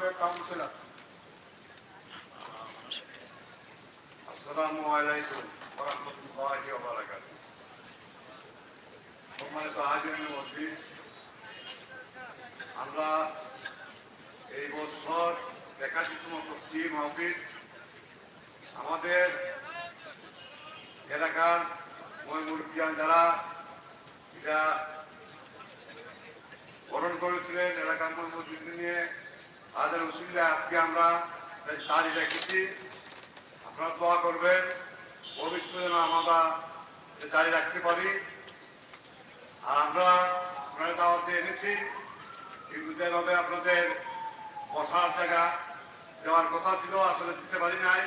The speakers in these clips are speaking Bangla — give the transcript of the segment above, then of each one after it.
সাবেক কাউন্সিলর। আসসালামু আলাইকুম ওরহমতুল্লাহি ওয়া বারাকাতুহু সম্মানিত হাজিরিন মসজিদ, আমরা এই বছর একাধিকতম করছি মাহফিল আমাদের এলাকার ময়মুরবিয়ান যারা এটা বরণ করেছিলেন এলাকার ময়মুরবিদ নিয়ে তাদের উসিল্লা আজকে আমরা তারিখ রেখেছি আপনারা দোয়া করবেন ভবিষ্যতে যেন আমরা জারি রাখতে পারি আর আমরা আপনারা দাওয়াতে এনেছি কিন্তু যেভাবে আপনাদের বসার জায়গা দেওয়ার কথা ছিল আসলে দিতে পারি নাই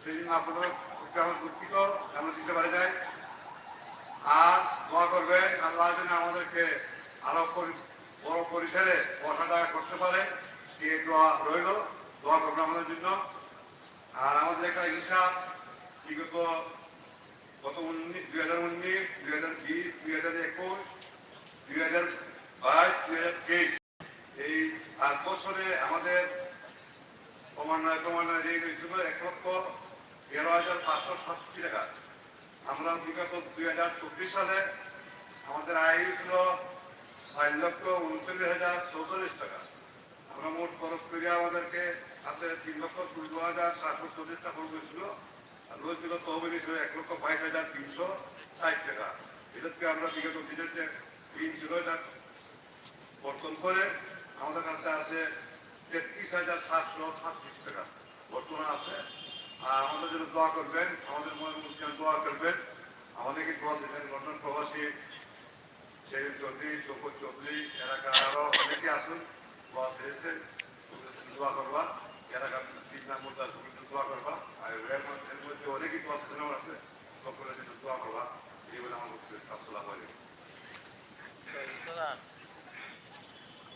সেই জন্য আপনাদের প্রতি আমার দুঃখিত আমরা দিতে পারি নাই। আর দোয়া করবেন, আল্লাহ যেন আমাদেরকে আরও বড় পরিসরে বসাটা করতে পারে। সেই দোয়া রইল, দোয়া করবেন আমাদের জন্য। আর আমাদের একটা হিসাব বিগত গত উনিশ দুই হাজার উনিশ, দুই হাজার বিশ, দুই হাজার একুশ, দুই হাজার বাইশ, দুই হাজার তেইশ, এই আট বছরে আমাদের ক্রমান্বয়ে ক্রমান্বয়ে এক লক্ষ তেরো হাজার পাঁচশো সাতষট্টি টাকা। আমরা বিগত দুই হাজার চব্বিশ সালে আমাদের আয় হয়েছিল চার লক্ষ উনচল্লিশ হাজার চৌচল্লিশ টাকা। আমরা মোট খরচ করি আমাদেরকে আছে তিন লক্ষ ষোলো হাজার সাতশো চল্লিশ টাকা খরচ হয়েছিল। আর রয়েছিল তহবিল হিসেবে এক লক্ষ বাইশ হাজার তিনশো ষাট টাকা। এদেরকে আমরা বিগত দিনের যে ঋণ ছিল, এটা বর্তন করে আমাদের কাছে আছে তেত্রিশ হাজার সাতশো সাতত্রিশ টাকা। বর্তমানে আছে আমাদের জন্য দোয়া করবেন আমাদের মনে দোয়া করবেন আমাদেরকে দোয়া সেখানে লন্ডন প্রবাসী সেই চৌধুরী শোকর চৌধুরী এলাকার আরো অনেকে আসুন দোয়া সেরেছেন দোয়া করবা এলাকার তিন নম্বর তার সঙ্গে দোয়া করবা আর এর মধ্যে এর মধ্যে অনেকেই দোয়া সেখানেও আছে সকলের জন্য দোয়া করবা এই বলে আমার বক্তব্য আসসালামু আলাইকুম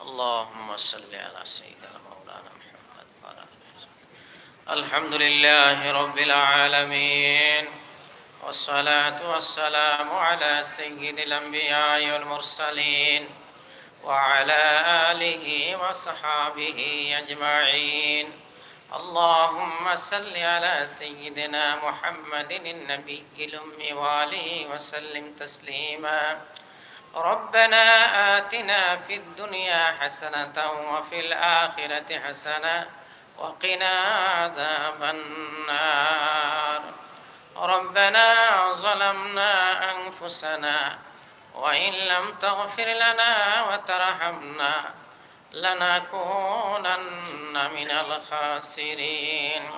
اللهم صل على سيدنا مولانا محمد وعلى آله وصحبه. الحمد لله رب العالمين والصلاة والسلام على سيد الأنبياء والمرسلين وعلى آله وصحابه أجمعين. اللهم صل على سيدنا محمد النبي الأمي وآله وسلم تسليما. ربنا آتنا في الدنيا حسنة وفي الآخرة حسنة وقنا عذاب النار. ربنا ظلمنا أنفسنا وإن لم تغفر لنا وترحمنا لنكونن من الخاسرين.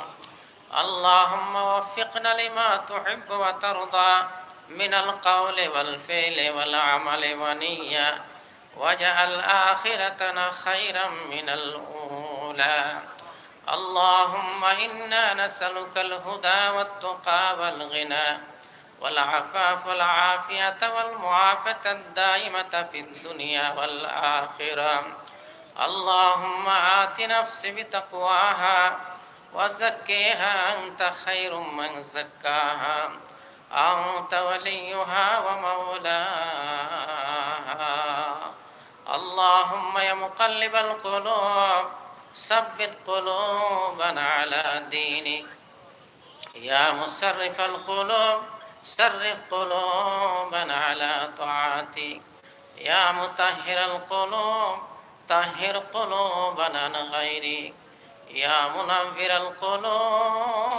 اللهم وفقنا لما تحب وترضى من القول والفعل والعمل ونية. واجعل آخرتنا خيرا من الأولى. اللهم إنا نسألك الهدى والتقى والغنى والعفاف والعافية والمعافاة الدائمة في الدنيا والآخرة. اللهم آت نفسي بتقواها وزكيها أنت خير من زكاها. أنت وليها ومولاها. اللهم يا مقلب القلوب ثبت قلوبنا على دينك. يا مصرف القلوب صرف قلوبنا على طاعتك. يا مطهر القلوب طهر قلوبنا عن غيرك. يا منور القلوب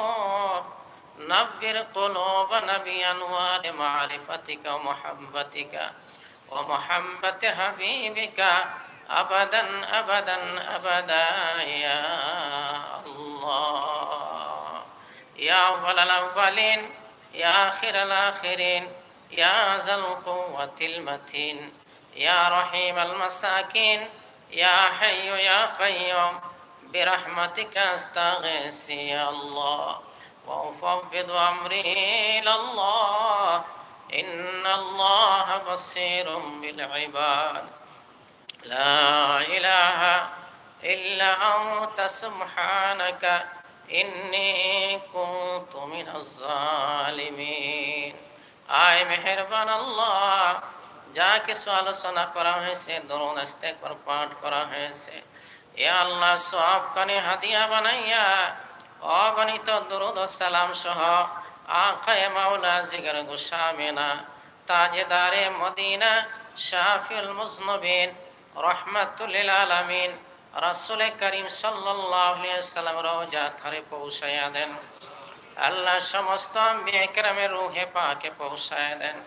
نور قلوبنا بأنوار معرفتك ومحبتك ومحبة حبيبك. أبدا أبدا أبدا يا الله. يا أول الأولين يا آخر الآخرين يا ذا القوة المتين يا رحيم المساكين يا حي يا قيوم. برحمتك أستغيث يا الله وأفوض أمري إلى الله. إن الله بصير بالعباد. لا إله إلا أنت سبحانك إني كنت من الظالمين আয় মেহেরবান আল্লাহ যা কিছু আলোচনা করা হয়েছে দরুন ইস্তেকবার পাঠ করা হয়েছে এ আল্লাহ সব কানে হাদিয়া বানাইয়া অগণিত দরুদ ও সালাম সহ আকায়ে মাওলা জিগর গুসামেনা তাজেদারে মদিনা শাফিউল মুজনবিন রহমাতুল্লিল আলামিন রাসূল করিম সাল্লাম রওজা থারে দেন। আল্লাহ সমস্ত বিক্রমের রুহে পাকে পৌঁছায় দেন।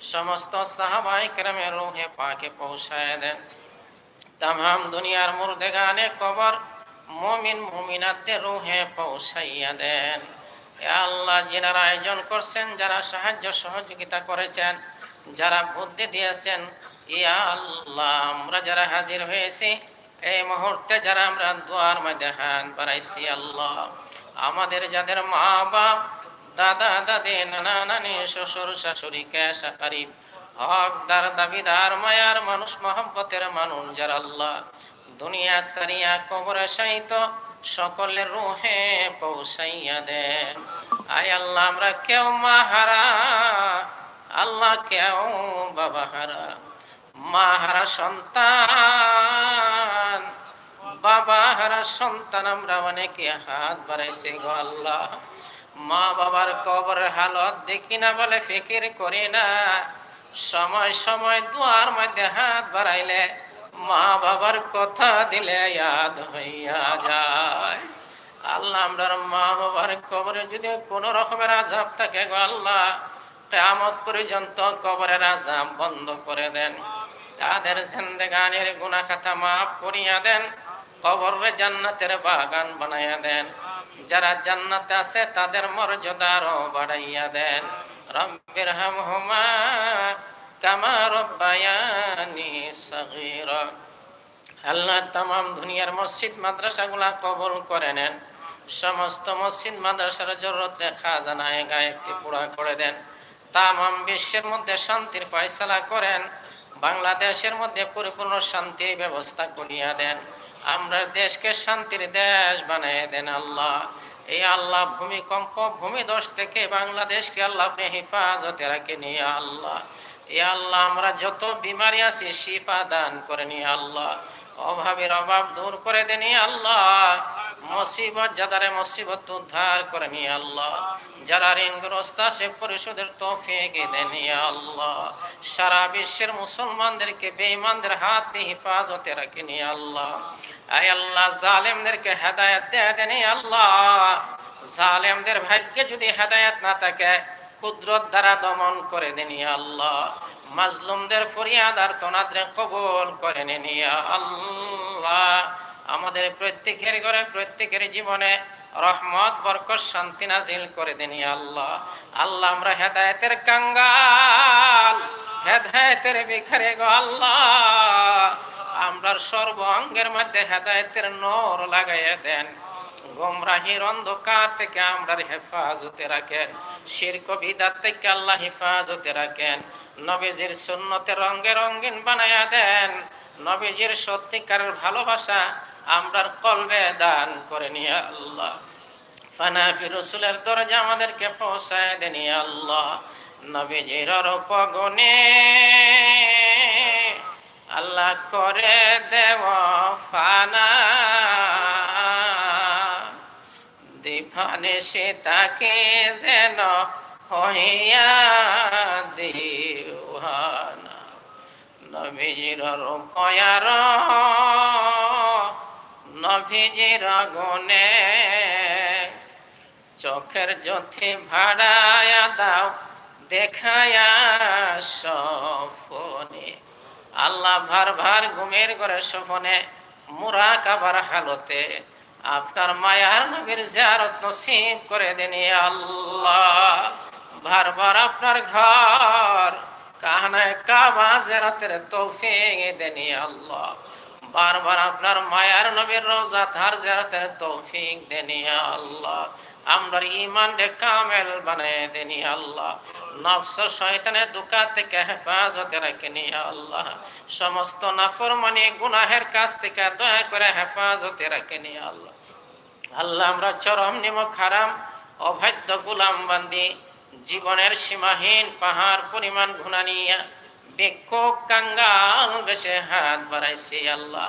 সমস্ত সাহাবাই ক্রমের রুহে পাকে পৌঁছায় দেন। তাম দুনিয়ার মুর্দেগানে কবর মমিন মুমিনাদের রুহে পৌঁছাইয়া দেন। আল্লাহ যিনারা আয়োজন করছেন, যারা সাহায্য সহযোগিতা করেছেন, যারা বুদ্ধি দিয়েছেন আল্লাহ, আমরা যারা হাজির হয়েছি, এই মুহূর্তে যারা আমরা দুয়ার মধ্যে হাত বাড়াইছি, আল্লাহ, আমাদের যাদের মা বাপ দাদা, দাদি, নানা, নানি, শ্বশুর, শাশুড়ি ক্যাশা কারিব হকদার, দাবিদার, মায়ার মানুষ, মহব্বতের মানুষ, যার আল্লাহ, দুনিয়া সারিয়া কবরে সাইত সকলের রুহে পৌঁছাইয়া দেন। আয় আল্লাহ, আমরা কেউ মা হারা, আল্লাহ কেউ বাবা হারা। মা হারা সন্তান বাবা হারা সন্তান, আমরা অনেকে হাত বাড়াইছে গো আল্লাহ। মা বাবার কবরের হালত দেখি না বলে ফিকির করি না। সময় সময় দুয়ার মধ্যে হাত বাড়াইলে মা বাবার কথা দিলে ইয়াদ হইয়া যায়। আল্লাহ, আমরার মা বাবার কবরে যদি কোনো রকমের আজাব থাকে গো আল্লাহ, কেয়ামত পর্যন্ত কবরের আজাব বন্ধ করে দেন। তাদের জিন্দেগানের গুনা খাতা মাফ করিয়া দেন, কবরে জান্নাতের বাগান বানাইয়া দেন। যারা জান্নাতে আছে, তাদের মর্যাদারও বাড়াইয়া দেন। রব্বির হামহুমা কামা রব্বায়ানি সগীরা। আল্লাহ তামাম দুনিয়ার মসজিদ মাদ্রাসাগুলা কবল করে নেন। সমস্ত মসজিদ মাদ্রাসার জরুরত খাজানায় গায়েকটি পুরা করে দেন। তামাম বিশ্বের মধ্যে শান্তির ফয়সালা করেন। বাংলাদেশের মধ্যে পরিপূর্ণ শান্তির ব্যবস্থা করিয়া দেন। আমরা দেশকে শান্তির দেশ বানিয়ে দেন আল্লাহ। এই আল্লাহ ভূমিকম্প ভূমিদোষ থেকে বাংলাদেশকে আল্লাহ আপনি হেফাজতে রাখে নিয়ে আল্লাহ। এ আল্লাহ, আমরা যত বিমারি আছি, শিফা দান করে নিয়ে আল্লাহ। অভাবের অভাব দূর করে দেনি আল্লাহ। মুসিবত যাদারে মুসিবত উদ্ধার করে নিয়ে আল্লাহ। যারা ঋণগ্রস্ত সে পরিশোধের তৌফিক দেনি আল্লাহ। সারা বিশ্বের মুসলমানদেরকে বেঈমানদের হাত হেফাজতে রাখে নিয়ে আল্লাহ। আয় আল্লাহ, জালেমদেরকে হেদায়েত দেয় দেনি আল্লাহ। জালেমদের ভাগ্যে যদি হেদায়েত না থাকে কুদরত দ্বারা দমন করে দেনি আল্লাহ। মাজলুমদের ফরিয়াদ আর তোনাদের কবল করে নেনি আল্লাহ। আমাদের প্রত্যেকের ঘরে, প্রত্যেকের জীবনে রহমত, বরকত, শান্তি নাজিল করে দেনি আল্লাহ। আল্লাহ, আমরা হেদায়েতের কাঙ্গাল, হেদায়েতের বিখারে গো আল্লাহ। আমরা সর্ব অঙ্গের মধ্যে হেদায়েতের নর লাগাইয়া দেন। গোমরাহির অন্ধকার থেকে আমরা হেফাজতে রাখেন। শিরক বিদাত থেকে আল্লাহ হেফাজতে রাখেন। নবীজির সুন্নতে রঙ্গে রঙ্গিন বানায়া দেন। নবীজির সত্যিকারের ভালোবাসা আমরার কলবে দান করে নিয়ে আল্লাহ। ফানাফি রসুলের দরজা আমাদেরকে পৌঁছায় দেনি আল্লাহ। নবীজির পগনে আল্লাহ করে দেব ফানা। সে তাকে যেন হইয়া দিওহানা নবীজির রূপয়ার, নবীজির গুণে চোখের জ্যোতি ভাড়ায়া দাও, দেখায়া সফনে। আল্লাহ ভার ভার ঘুমের ঘরে সফনে মুরা কাবার হালতে আপনার মায়ার নবীর জিয়ারত নসিব করে দেনি আল্লাহ। বারবার আপনার ঘর কাহনায় কাবা জিয়ারতের তৌফিক দেনি আল্লাহ। বারবার আপনার মায়ার নবীর রোজা ধার জিয়ারতের তৌফিক দেনি আল্লাহ। আমরার ইমান রে কামেল বানায় দেনি আল্লাহ। নফস শয়তানের দুকা থেকে হেফাজতে রাখেনি আল্লাহ। সমস্ত নাফরমানি গুনাহের কাছ থেকে দয়া করে হেফাজতে রাখেনি আল্লাহ। আল্লাহ, আমরা চরম নিমক হারাম অবাধ্য গুলাম বান্দি, জীবনের সীমাহীন পাহাড় পরিমাণ গুণা নিয়া ভিক্ষুক কাঙ্গাল বেশে হাত বাড়াইছে আল্লাহ।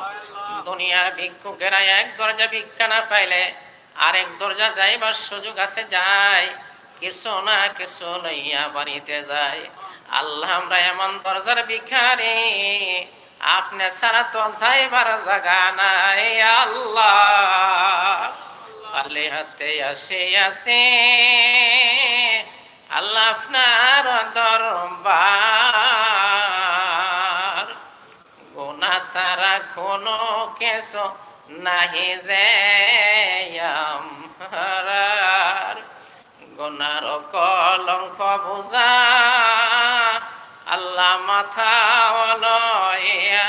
দুনিয়ার ভিক্ষুকেরা এক দরজা ভিক্ষা না পাইলে আরেক দরজা যাইবার সুযোগ আছে যায়, কিছু না কিছু লইয়া বাড়িতে যায়। আল্লাহ, আমরা এমন দরজার ভিখারি, আপনি ছাড়া তো যাইবার জায়গা নাই আল্লাহ। খালি হাতে আসে আসে। আল্লাহ আপনার দরবার। গোনা সারা কোনো কেস নাহি যে গোনার কলঙ্ক বুঝা আল্লাহ মাথা লয়া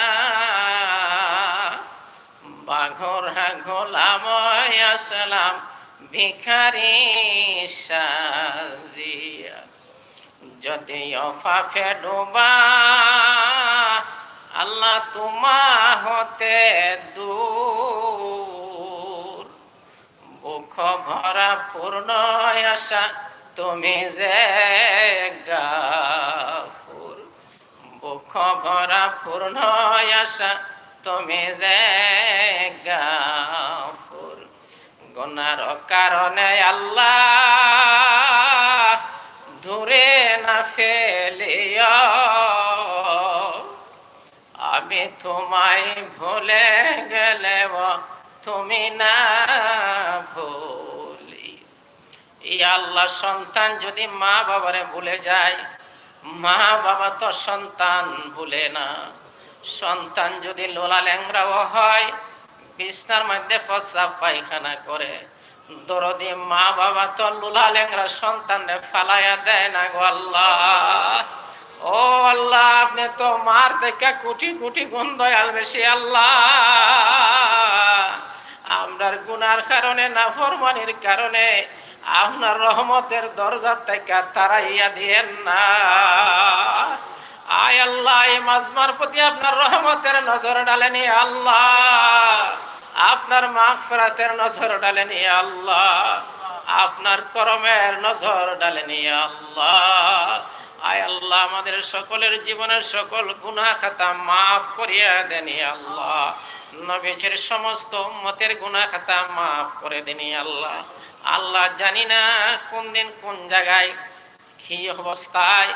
বাঘরা গোলাম আসলাম ভিখারি সাজিয়া। যদি অফাফে ডোবা, আল্লাহ তোমা হতে দূর। বুক ভরা পূর্ণ আশা, তুমি যে গাফুর। বুক ভরা পূর্ণ আশা তুমি যে গাফুর। গুনার কারণে আল্লাহ দূরে না ফেলিয়া আমি তোমায় ভুলে গেলে তুমি না ভুলি। আল্লাহ সন্তান যদি মা বাবারে ভুলে যায় মা বাবা তো সন্তান ভুলে না। সন্তান যদি লোলা ল্যাংরাও হয়, বিছনার মধ্যে প্রস্রাব পায়খানা করে। দরদি মা বাবা তো লোলা ল্যাংরা সন্তানরে ফালাইয়া দেয় না গো আল্লাহ। ও আল্লাহ, আপনি তো মার দেখা কোটি কোটি গুণ দয়াল বেশি আল্লাহ। আমরার গুনার কারণে না, ফরমানির কারণে আপনার রহমতের দরজা থেকে তারাইয়া দিয়েন না। আয় আল্লাহ, এই মাজমার প্রতি আপনার রহমতের নজর ডালেনি আল্লাহ। আপনার মাগফিরাতের নজর ডালেনি আল্লাহ। আপনার করমের নজর ডালেনি আল্লাহ। আয় আল্লাহ, আমাদের সকলের জীবনের সকল গুনাহ খাতা মাফ করিয়া দেনি আল্লাহ। নবীজির সমস্ত উম্মতের গুনাহ খাতা মাফ করে দেনি আল্লাহ। আল্লাহ জানি না কোন দিন কোন জায়গায় কি অবস্থায়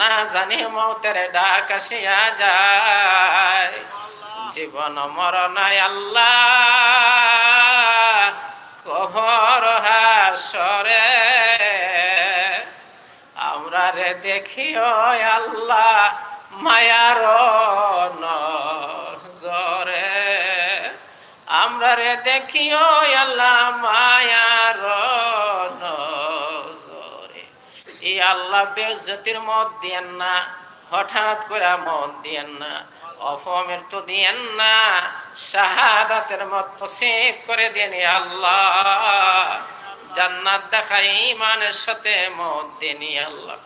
না জানি মৌতের ডাক আসিয়া যায়। জীবন মরণায় আল্লাহ কবর আমরা রে দেখিও আল্লাহ মায়ার নজরে। আমরা রে দেখিও আল্লাহ মায়ার এই আল্লাহ বেজ্জতির মত দিয়েন না, হঠাৎ করে মত দিয়েন না অপমৃত্যু দিয়েন না, শাহাদাতের মত নসিব করে দেন আল্লাহ। জান্নাত দেখাই ইমানের সাথে মত দেনি আল্লাহ।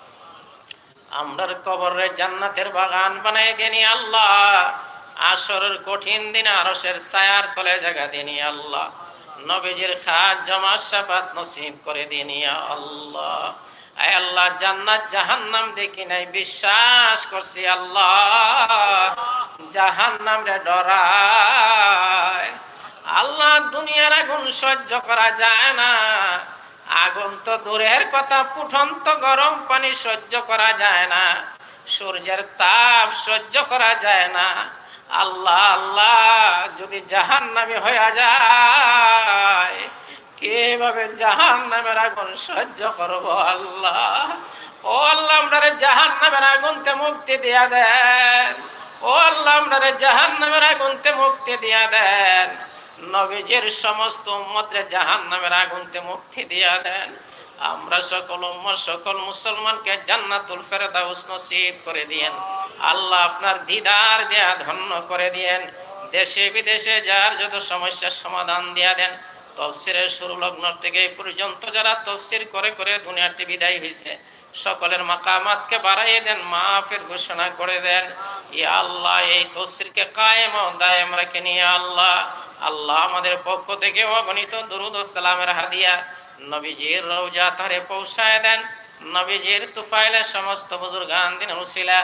আমরার কবরে জান্নাতের বাগান বানাই দেনি আল্লাহ। আসরের কঠিন দিন আরসের ছায়ার তলে জায়গা দিনি আল্লাহ। নবীজির খাজ জমা সাফাত নসিব করে দিনি আল্লাহ। আল্লাহ, জান্নাত জাহান্নাম দেখি নাই, বিশ্বাস করছি আল্লাহ, জাহান্নাম রে ডরায়। আল্লাহ, দুনিয়ার আগুন সহ্য করা যায় না। আগুন তো দূরের কথা, ফুটন্ত গরম পানি সহ্য করা যায় না। সূর্যের তাপ সহ্য করা যায় না। আল্লাহ আল্লাহ, যদি জাহান নামে হয়ে যায় কীভাবে জাহান নামের আগুন সহ্য করব আল্লাহ? ও আল্লাহ, আমরা জাহান নামের আগুনতে মুক্তি দিয়া দেন। ও আল্লাহ, আমরা জাহান নামের আগুনতে মুক্তি দিয়া দেন। নবীজির সমস্ত উম্মতরে জাহান নামের আগুনতে মুক্তি দিয়া দেন। আমরা সকল উম্মত, সকল মুসলমানকে জান্নাতুল ফেরদাউস নসিব করে দিয়েন। আল্লাহ আপনার দিদার দেয়া ধন্য করে দিয়েন। দেশে বিদেশে যার যত সমস্যার সমাধান দিয়া দেন। তফসিরের শুরু লগ্ন থেকে পর্যন্ত যারা তফসির করে করে দুনিয়াতে বিদায় হয়েছে সকলের মাকামাতকে বাড়াইয়ে দেন, মাফের ঘোষণা করে দেন। ইয়া আল্লাহ, এই তফসিরকে কায়েম দায়েম রেখে নিয়ে আল্লাহ। আল্লাহ আমাদের পক্ষ থেকে অগণিত দুরুদ সালামের হাদিয়া নবীজির রওজা তারে পৌঁছায় দেন। নবীজির তুফাইলের সমস্ত বুজুর্গান দিন উসিলা,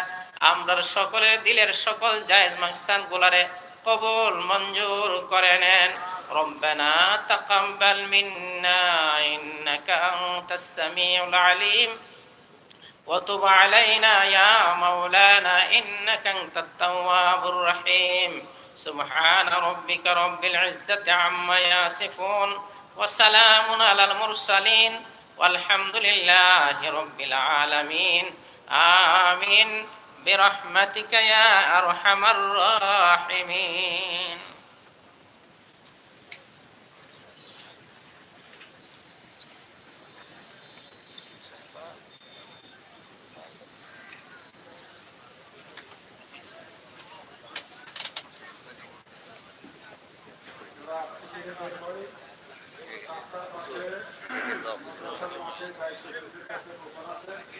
আমরার সকলের দিলের সকল জায়েজ মাকসাদ গুলারে কবুল মঞ্জুর করে নেন। ربنا تقبل منا إنك أنت السميع العليم. وتب علينا يا مولانا إنك أنت التواب الرحيم. سبحان ربك رب العزة عما يصفون. وسلام على المرسلين. والحمد لله رب العالمين. آمين. برحمتك يا أرحم الراحمين.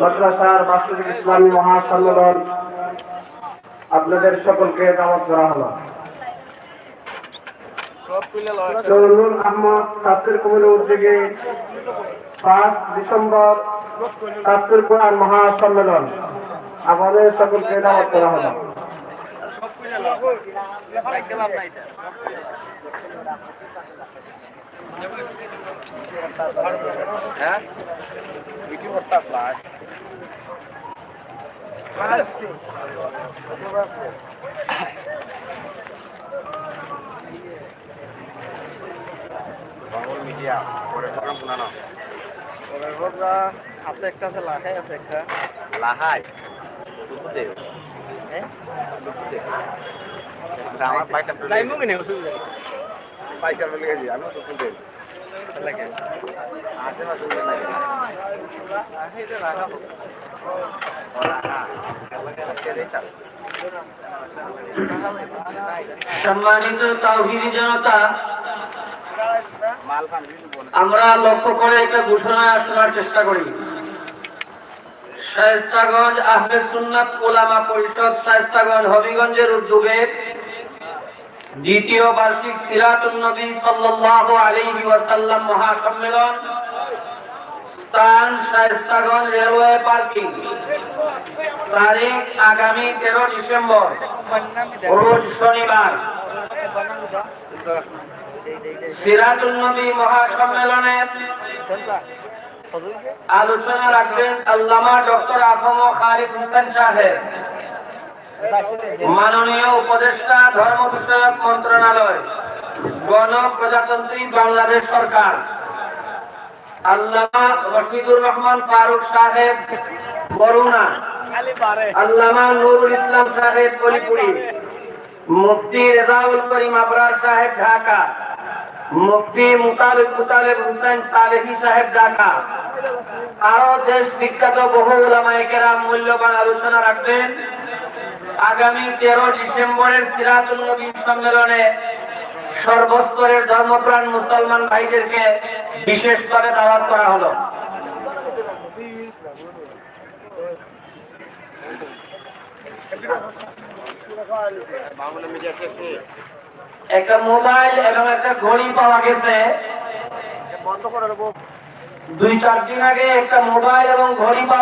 মাদ্রাসার বার্ষিক ইসলামী মহাসম্মেলন আপনাদের সকলকে দাওয়াত করা হলো। নূর আহমদ তাফসির কমিটির উদ্যোগে পাঁচ ডিসেম্বর তাফসির কোরআন মহাসম্মেলন। আমাদের সকলকে দাওয়াত করা হলো। আছে একটা আছে লাখাই আছে একটা। লাহাই আমার পয়সা পয়সা গেছি আমি তো তুলতে লাগে আছে সম্মানিত তাওহিদি জনতা, আমরা লক্ষ্য করে একটা ঘোষণা শোনার চেষ্টা করি। শায়েস্তাগঞ্জ আহলে সুন্নাত ওলামা পরিষদ শায়েস্তাগঞ্জ হবিগঞ্জের উদ্যোগে দ্বিতীয় বার্ষিক সিরাতুন নবী সাল্লাল্লাহু আলাইহি ওয়াসাল্লাম মহাসম্মেলন স্থান শায়েস্তাগঞ্জ রেলওয়ে পার্কিং। তারিখ আগামী তেরো ডিসেম্বর, রোজ শনিবার। সিরাতুল নবী মহাসম্মেলনের আলোচনা রাখবেন আল্লামা ডক্টর আফম খালিদ হোসেন সাহেব। মাননীয় উপদেষ্টা ধর্ম বিষয়ক মন্ত্রণালয়, গণ প্রজাতন্ত্রী বাংলাদেশ সরকার। আরও দেশ বিখ্যাত বহু ওলামায়ে মূল্যবান আলোচনা রাখবেন। আগামী তেরো ডিসেম্বরের সিরাতুল নবী সম্মেলনে সর্বস্তরের ধর্মপ্রাণ মুসলমান ভাইদেরকে বিশেষভাবে দাওয়াত করা হলো। একটা মোবাইল এবং একটা ঘড়ি পাওয়া গেছে। দুই চার দিন আগে একটা মোবাইল এবং ঘড়ি পাওয়া